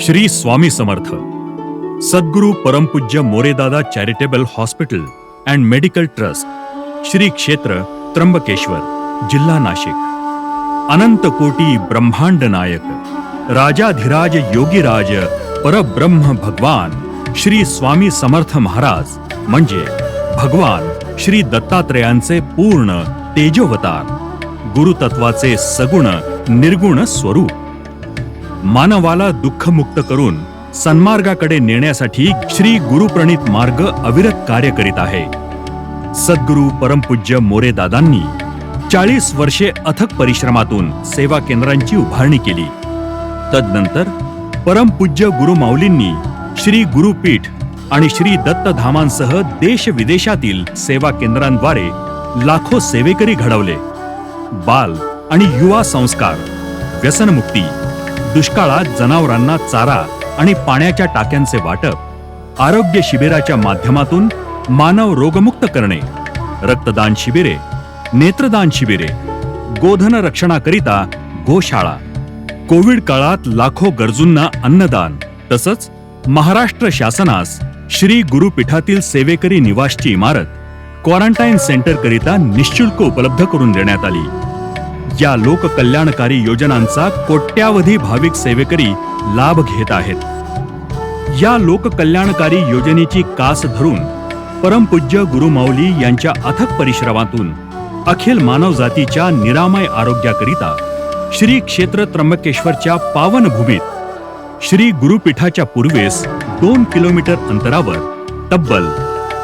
श्री स्वामी समर्थ. सद्गुरू परमपूज्य Moredada charitable hospital and medical trust Shri क्षेत्र त्र्यंबकेश्वर जिल्हा नाशिक. अनंत कोटी ब्रह्मांड नायक राजाधिराज योगीराज परब्रह्म भगवान श्री स्वामी समर्थ महाराज म्हणजे भगवान श्री दत्तात्रेयांचे पूर्ण तेजोवतार गुरुतत्वाचे सगुण निर्गुण स्वरूप. मानवाला दुःखमुक्त करून सन्मार्गाकडे नेण्यासाठी श्री गुरुप्रणित मार्ग अविरत कार्य करीत आहे. सद्गुरु परमपूज्य मोरे दादांनी चाळीस वर्षे अथक परिश्रमातून सेवा केंद्रांची उभारणी केली. तदनंतर परमपूज्य गुरु माऊलींनी श्री गुरुपीठ आणि श्री दत्तधामांसह देश विदेशातील सेवा केंद्रांद्वारे लाखो सेवेकरी घडवले. बाल आणि युवा संस्कार व्यसनमुक्ती दुष्काळात जनावरांना चारा आणि पाण्याच्या टाक्यांचे वाटप आरोग्य शिबिराच्या माध्यमातून मानव रोगमुक्त करणे रक्तदान शिबिरे नेत्रदान शिबिरे गोधन रक्षणाकरिता गोशाळा कोविड काळात लाखो गरजूंना अन्नदान तसंच महाराष्ट्र शासनास श्री गुरुपीठातील सेवेकरी निवासची इमारत क्वारंटाईन सेंटरकरिता निःशुल्क निशुल्क उपलब्ध करून देण्यात आली. या लोककल्याणकारी योजनांचा कोट्यावधी भाविक सेवेकरी लाभ घेत आहेत. या लोककल्याणकारी योजनेची कास धरून परमपूज्य गुरुमाऊली यांच्या अथक परिश्रमातून अखिल मानवजातीच्या निरामय आरोग्याकरिता श्री क्षेत्र त्र्यंबकेश्वरच्या पावन भूमीत श्री गुरुपीठाच्या पूर्वेस दोन किलोमीटर अंतरावर तब्बल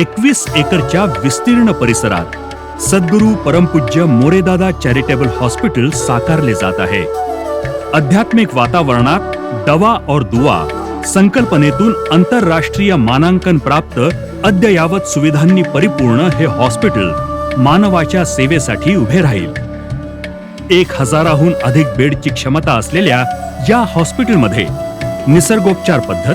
एकवीस एकरच्या विस्तीर्ण परिसरात सद्गुरू परमपूज्य मोरेदादा चॅरिटेबल हॉस्पिटल साकारले जात आहे. आध्यात्मिक वातावरणात दवा और दुवा संकल्पनेतून आंतरराष्ट्रीय मानांकन प्राप्त अद्ययावत सुविधांनी परिपूर्ण हे हॉस्पिटल मानवाच्या सेवेसाठी उभे राहील. एक हजाराहून अधिक बेडची क्षमता असलेल्या या हॉस्पिटलमध्ये निसर्गोपचार पद्धत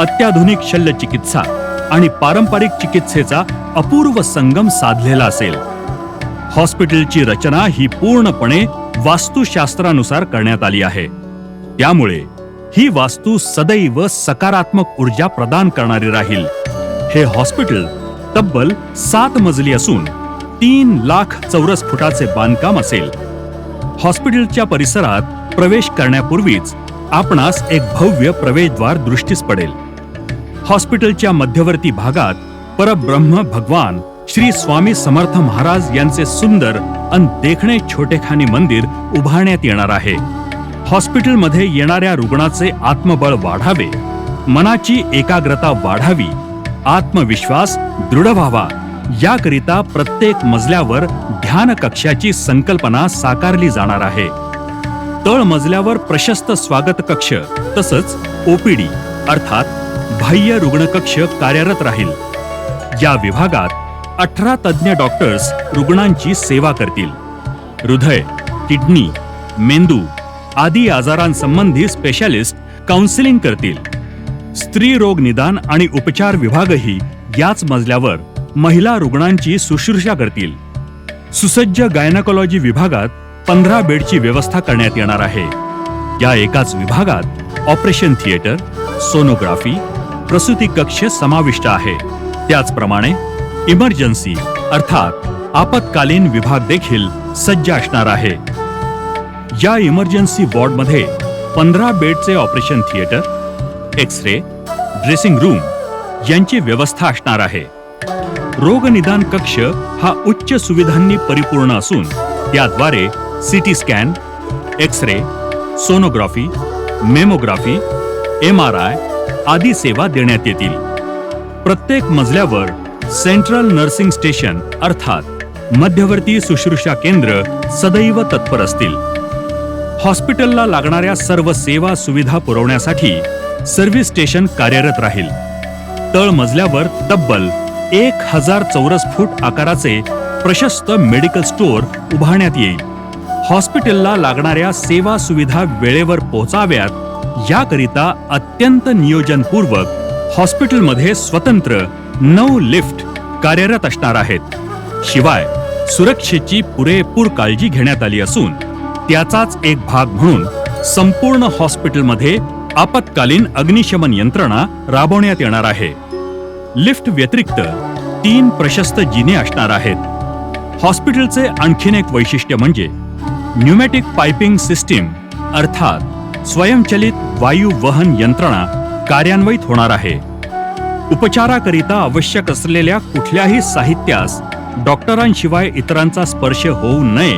अत्याधुनिक शल्य चिकित्सा आणि पारंपरिक चिकित्सेचा अपूर्व संगम साधलेला असेल. हॉस्पिटलची रचना ही पूर्णपणे वास्तुशास्त्रानुसार करण्यात आली आहे. त्यामुळे ही वास्तू सदैव सकारात्मक ऊर्जा प्रदान करणारी राहील. हे हॉस्पिटल तब्बल सात मजली असून तीन लाख चौरस फुटाचे बांधकाम असेल. हॉस्पिटलच्या परिसरात प्रवेश करण्यापूर्वीच आपणास एक भव्य प्रवेशद्वार दृष्टीस पडेल. हॉस्पिटलच्या मध्यवर्ती भागात परब्रह्म भगवान श्री स्वामी समर्थ महाराज यांचे सुंदर अन देखणे छोटेखानी मंदिर उभारण्यात येणार आहे. हॉस्पिटलमध्ये येणाऱ्या रुग्णाचे आत्मबळ वाढावे मनाची एकाग्रता वाढावी आत्मविश्वास दृढ व्हावा याकरिता प्रत्येक मजल्यावर ध्यान कक्षाची संकल्पना साकारली जाणार आहे. तळ मजल्यावर प्रशस्त स्वागत कक्ष तसंच ओपीडी अर्थात बाह्य रुग्णकक्ष कार्यरत राहील. या विभागात अठरा तज्ज्ञ डॉक्टर्स रुग्णांची सेवा करतील. हृदय किडनी मेंदू आदी आजारांसंबंधी स्पेशालिस्ट काउन्सिलिंग करतील. स्त्री रोग निदान आणि उपचार विभागही याच मजल्यावर महिला रुग्णांची सुश्रूषा करतील. सुसज्ज गायनाकॉलॉजी विभागात पंधरा बेडची व्यवस्था करण्यात येणार आहे. या एकाच विभागात ऑपरेशन थिएटर सोनोग्राफी प्रसूती कक्ष समाविष्ट आहे. त्याचप्रमाणे इमर्जन्सी अर्थात आपत्कालीन विभाग देखील सज्ज असणार आहे. या इमर्जन्सी वॉर्डमध्ये पंधरा बेडचे operation theatre X ray dressing room यांची व्यवस्था असणार आहे. रोगनिदान कक्ष हा उच्च सुविधांनी परिपूर्ण असून त्याद्वारे CT scan X ray sonography mammography M R I आदी सेवा देण्यात येतील. प्रत्येक मजल्यावर सेंट्रल नर्सिंग स्टेशन अर्थात मध्यवर्ती सुश्रूषा केंद्र सदैव तत्पर असतील. हॉस्पिटलला लागणाऱ्या सर्व सेवा सुविधा पुरवण्यासाठी सर्व्हिस स्टेशन कार्यरत राहील. तळ मजल्यावर तब्बल एक हजार चौरस फूट आकाराचे प्रशस्त मेडिकल स्टोअर उभारण्यात येईल. हॉस्पिटलला लागणाऱ्या सेवा सुविधा वेळेवर पोहोचाव्यात याकरिता अत्यंत नियोजनपूर्वक हॉस्पिटलमध्ये स्वतंत्र नऊ लिफ्ट कार्यरत असणार आहेत. शिवाय सुरक्षेची पुरेपूर काळजी घेण्यात आली असून त्याचाच एक भाग म्हणून संपूर्ण हॉस्पिटलमध्ये आपत्कालीन अग्निशमन यंत्रणा राबवण्यात येणार आहे. लिफ्ट व्यतिरिक्त तीन प्रशस्त जिने असणार आहेत. हॉस्पिटलचे आणखीन एक वैशिष्ट्य म्हणजे न्युमॅटिक पायपिंग सिस्टीम अर्थात स्वयंचलित वायू वहन यंत्रणा कार्यान्वित होणार आहे. उपचाराकरिता आवश्यक असलेल्या कुठल्याही साहित्यास डॉक्टरांशिवाय इतरांचा स्पर्श होऊ नये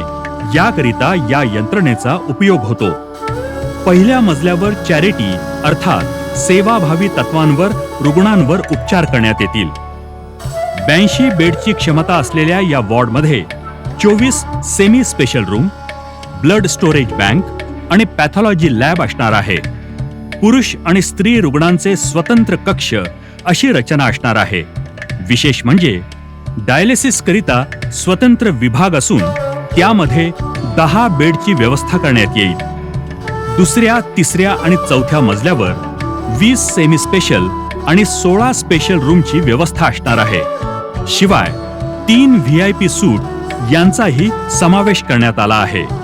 याकरिता या यंत्रणेचा उपयोग होतो. पहिल्या मजल्यावर चॅरिटी अर्थात सेवाभावी तत्वांवर रुग्णांवर उपचार करण्यात येतील. ब्याऐंशी बेडची क्षमता असलेल्या या वॉर्डमध्ये चोवीस semi special room blood storage bank आणि पॅथॉलॉजी लॅब असणार आहे. पुरुष आणि स्त्री रुग्णांचे स्वतंत्र कक्ष अशी रचना असणार आहे. विशेष म्हणजे डायलिसिस करिता स्वतंत्र विभाग असून त्यामध्ये दहा बेडची व्यवस्था करण्यात येईल. दुसऱ्या तिसऱ्या आणि चौथ्या मजल्यावर वीस सेमी स्पेशल आणि सोळा स्पेशल रूमची व्यवस्था असणार आहे. शिवाय तीन व्ही आय पी सूट यांचाही समावेश करण्यात आला आहे.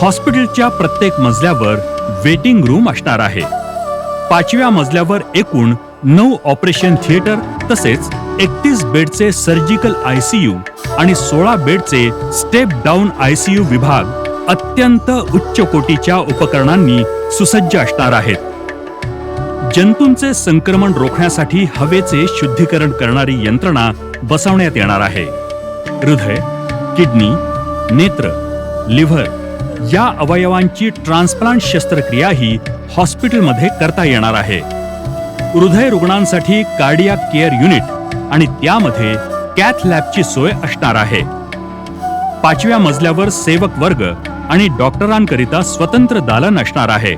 हॉस्पिटलच्या प्रत्येक मजल्यावर वेटिंग रूम असणार आहे. पाचव्या मजल्यावर एकूण नऊ ऑपरेशन थिएटर तसेच एकतीस बेडचे सर्जिकल आयसीयू आणि सोळा बेडचे स्टेप डाऊन आयसीयू विभाग अत्यंत उच्च कोटीच्या उपकरणांनी सुसज्ज असणार आहेत. जंतूंचे संक्रमण रोखण्यासाठी हवेचे शुद्धीकरण करणारी यंत्रणा बसवण्यात येणार आहे. हृदय किडनी नेत्र लिव्हर या अवयवांची ट्रान्सप्लांट शस्त्रक्रियाही हॉस्पिटलमध्ये करता येणार आहे. हृदय रुग्णांसाठी कार्डिया केअर युनिट आणि त्यामध्ये कॅथ लॅबची सोय असणार आहे. पाचव्या मजल्यावर सेवक वर्ग आणि डॉक्टरांकरिता स्वतंत्र दालन असणार आहे.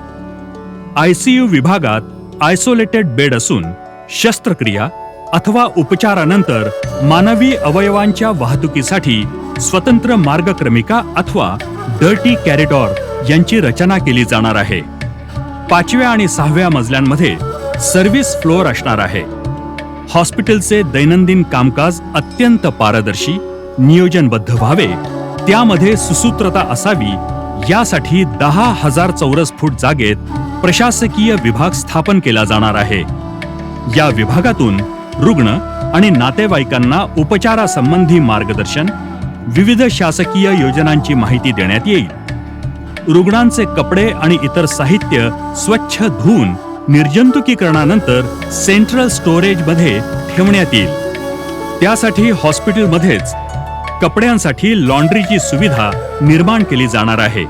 आयसीयू विभागात आयसोलेटेड बेड असून शस्त्रक्रिया अथवा उपचारानंतर मानवी अवयवांच्या वाहतुकीसाठी स्वतंत्र मार्गक्रमिका अथवा डर्टी कॅरिडॉर यांची रचना केली जाणार आहे. पाचव्या आणि सहाव्या मजल्यांमध्ये सर्व्हिस फ्लोअर असणार आहे. हॉस्पिटलचे दैनंदिन कामकाज अत्यंत पारदर्शी नियोजनबद्ध व्हावे त्यामध्ये सुसूत्रता असावी यासाठी दहा हजार चौरस फूट जागेत प्रशासकीय विभाग स्थापन केला जाणार आहे. या विभागातून रुग्ण आणि नातेवाईकांना उपचारासंबंधी मार्गदर्शन विविध शासकीय योजनांची माहिती देण्यात येईल. रुग्णांचे कपडे आणि इतर साहित्य स्वच्छ धुवून निर्जंतुकीकरणानंतर सेंट्रल स्टोरेजमध्ये ठेवण्यात येईल. त्यासाठी हॉस्पिटलमध्येच कपड्यांसाठी लॉन्ड्रीची सुविधा निर्माण केली जाणार आहे.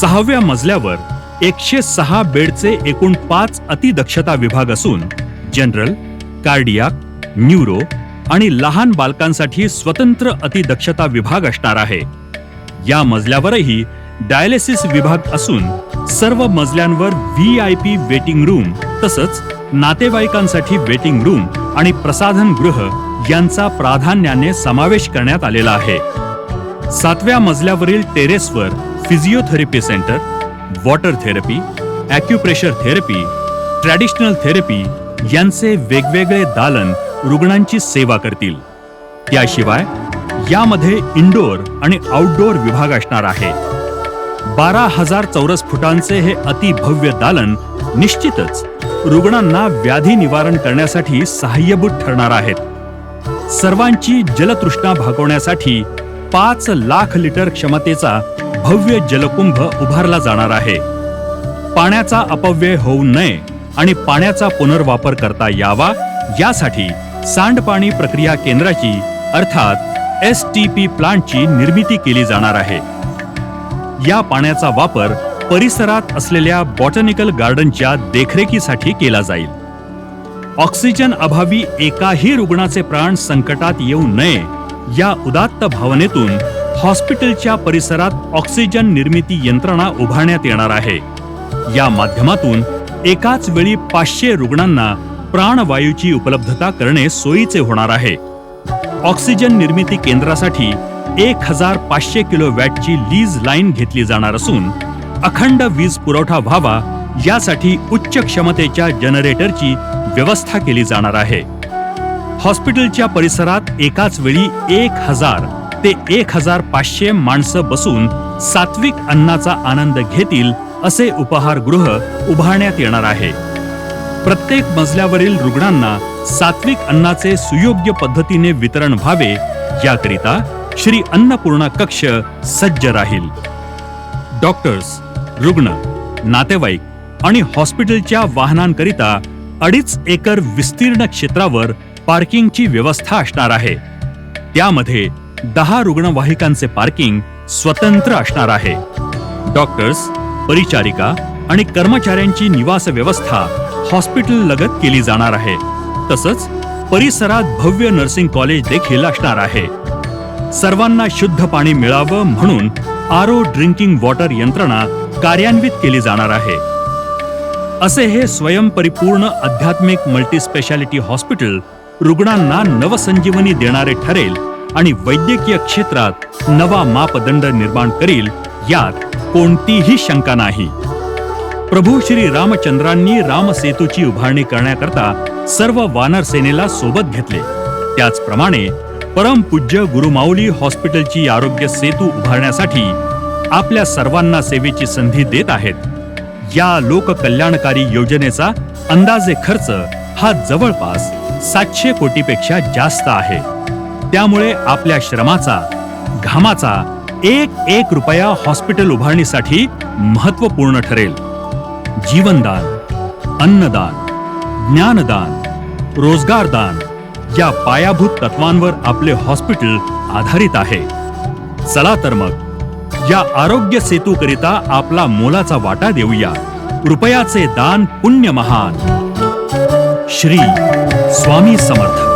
सहाव्या मजल्यावर एकशे सहा बेडचे एकूण पाच अतिदक्षता विभाग असून जनरल कार्डियाक न्यूरो आणि लहान बालकांसाठी स्वतंत्र अतिदक्षता विभाग असणार आहे. या मजल्यावरही डायलिसिस विभाग असून सर्व मजल्यांवर V I P waiting room तसंच नातेवाईकांसाठी वेटिंग रूम आणि प्रसाधन गृह यांचा प्राधान्याने समावेश करण्यात आलेला आहे. सातव्या मजल्यावरील टेरेसवर physiotherapy centre water therapy acupressure therapy traditional therapy यांचे वेगवेगळे दालन रुग्णांची सेवा करतील. त्याशिवाय यामध्ये इंडोर आणि आउटडोअर विभाग असणार आहे. बारा हजार चौरस फुटांचे हे अतिभव्य दालन निश्चितच रुग्णांना व्याधी निवारण करण्यासाठी सहाय्यभूत ठरणार आहेत. सर्वांची जलतृष्णा भागवण्यासाठी पाच लाख लिटर क्षमतेचा भव्य जलकुंभ उभारला जाणार आहे. पाण्याचा अपव्यय होऊ नये आणि पाण्याचा पुनर्वापर करता यावा यासाठी सांडपाणी प्रक्रिया केंद्राची अर्थात एस टी पी प्लांटची निर्मिती केली जाणार आहे. या पाण्याचा वापर परिसरात असलेल्या बॉटनिकल गार्डनच्या देखरेखीसाठी केला जाईल. ऑक्सिजन अभावी एकाही रुग्णाचे प्राण संकटात येऊ नये या उदात्त भावनेतून हॉस्पिटलच्या परिसरात ऑक्सिजन निर्मिती यंत्रणा उभारण्यात येणार आहे. या माध्यमातून एकाच वेळी पाचशे रुग्णांना प्राणवायूची उपलब्धता करणे सोयीचे होणार आहे. ऑक्सिजन निर्मिती केंद्रासाठी एक हजार पाचशे किलो वॅटची लीज लाईन घेतली जाणार असून अखंड वीज पुरवठा व्हावा यासाठी उच्च क्षमतेच्या जनरेटरची व्यवस्था केली जाणार आहे. हॉस्पिटलच्या परिसरात एकाच वेळी एक हजार ते एक हजार पाचशे माणसं बसून सात्विक अन्नाचा आनंद घेतील असे उपहारगृह उभारण्यात येणार आहे. प्रत्येक मजल्यावरील रुग्णांना सात्विक अन्नाचे सुयोग्य पद्धतीने वितरण व्हावे याकरिता श्री अन्नपूर्णा कक्ष सज्ज राहील. डॉक्टर्स रुग्ण नातेवाईक आणि हॉस्पिटलच्या वाहनांकरिता अडीच एकर विस्तीर्ण क्षेत्रावर पार्किंगची व्यवस्था असणार आहे. त्यामध्ये दहा रुग्णवाहिकांचे पार्किंग स्वतंत्र असणार आहे. डॉक्टर्स परिचारिका आणि कर्मचाऱ्यांची निवास व्यवस्था हॉस्पिटल लगत केली जाणार आहे. तसंच परिसरात भव्य नर्सिंग कॉलेज देखील असणार आहे. सर्वांना शुद्ध पाणी मिळावं म्हणून आरो ड्रिंकिंग वॉटर यंत्रणा कार्यान्वित केली जाणार आहे. असे हे स्वयंपरिपूर्ण आध्यात्मिक मल्टीस्पेशालिटी हॉस्पिटल रुग्णांना नवसंजीवनी देणारे ठरेल आणि वैद्यकीय क्षेत्रात नवा मापदंड निर्माण करील यात कोणतीही शंका नाही. प्रभू श्री रामचंद्रांनी रामसेतूची उभारणी करण्याकरता सर्व वानर सेनेला सोबत घेतले. त्याचप्रमाणे परमपूज्य गुरुमाऊली हॉस्पिटलची आरोग्य सेतू उभारण्यासाठी आपल्या सर्वांना सेवेची संधी देत आहेत. या लोककल्याणकारी योजनेचा अंदाजे खर्च हा जवळपास सातशे कोटीपेक्षा जास्त आहे. त्यामुळे आपल्या श्रमाचा घामाचा एक एक रुपया हॉस्पिटल उभारणीसाठी महत्त्वपूर्ण ठरेल. जीवनदान अन्नदान ज्ञानदान रोजगारदान या पायाभूत तत्वांवर आपले हॉस्पिटल आधारित आहे. चला तर मग या आरोग्य सेतू करिता आपला मोलाचा वाटा देऊया. रुपयाचे दान पुण्य महान. श्री स्वामी समर्थ.